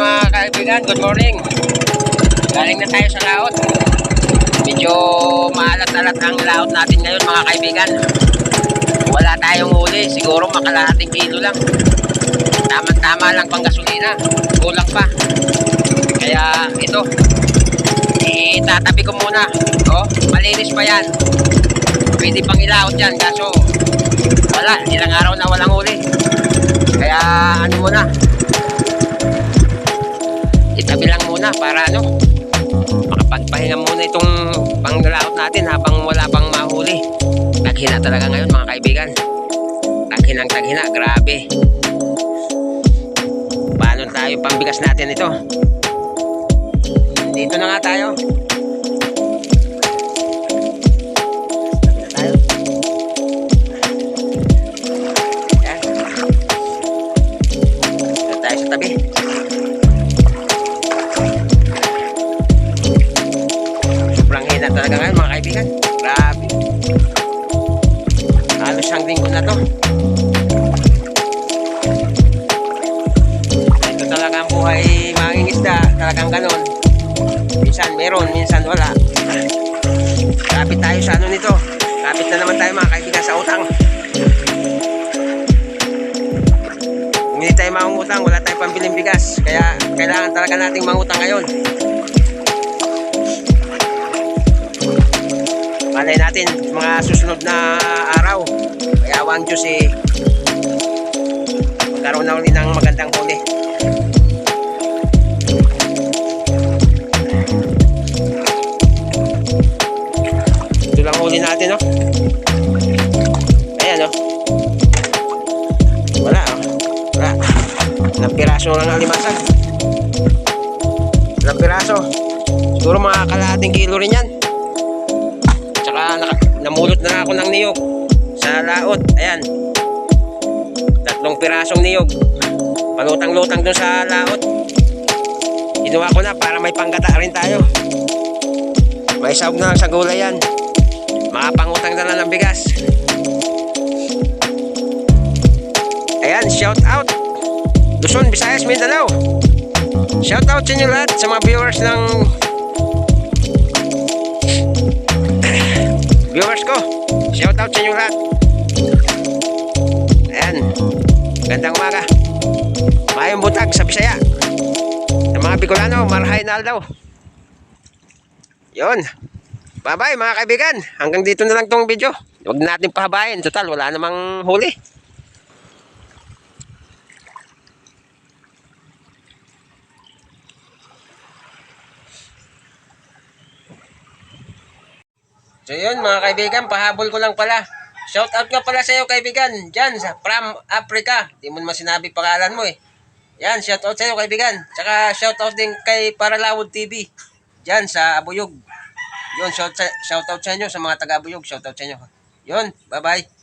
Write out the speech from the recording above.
mga kaibigan, good morning. Galing na tayo sa laot. Medyo maalat-alat ang laot natin ngayon mga kaibigan. Wala tayong huli, siguro makalahating kilo lang. Tama-tama lang pang gasolina. Kulang pa. Kaya ito, itatabi ko muna. Oh, malinis pa yan. Pwede pang ilaot yan, kaso wala, ilang araw na walang huli. Kaya ano muna, muna para ano makapagpahinga muna itong panggalaot natin habang wala pang mahuli. Taghina talaga ngayon mga kaibigan. Taghinang taghina grabe. Paano tayo pambigas natin ito. Dito na nga tayo kaibigan. Grabe. Halos ang linggo na to. Ito talaga ang buhay mangingisda. Talagang ganon. Minsan meron, minsan wala. Kapit tayo sa ano nito. Kapit na naman tayo mga kaibigan sa utang. Kung hindi tayo mangutang, wala tayong pambiling bigas. Kaya kailangan talaga nating mangutang ngayon. Malay natin, mga susunod na araw. Kaya ang Diyos eh, magkaroon na ulit ng magandang huli. Ito lang huli natin, no? Ayan, no? Wala, oh. Wala. Ilang piraso lang alimasan. Ilang piraso. Siguro mga kalahating kilo rin yan. Namulot na ako ng niyog sa laot. Ayan. Tatlong pirasong niyog. Palutang-lutang dun sa laot. Ginawa ko na para may panggata rin tayo. May sahog na lang sa gulay yan. Makapangutang na lang ng bigas. Ayan, shout out. Luzon, Visayas, Mindanao. Shout out sa inyo lahat sa mga viewers ng viewers ko. Shout out sa inyo lahat. Ayan. Gandang umaga. Mayong butag sa Bisaya. Sa mga Bicolano, marahay na daw. Yun. Bye-bye mga kaibigan. Hanggang dito na lang tong video. Huwag natin pahabayin. Total, wala namang huli. So yun mga kaibigan, pahabol ko lang pala. Shout out nga pala sa iyo kaibigan, dyan sa from Africa. Di mo naman sinabi pangalan mo eh. Yan, shout out sa iyo kaibigan. Tsaka shout out din kay Paralawod TV. Dyan sa Abuyog. Yun, shout, shout out sa inyo sa mga taga Abuyog. Shout out sa inyo. Yun, bye bye.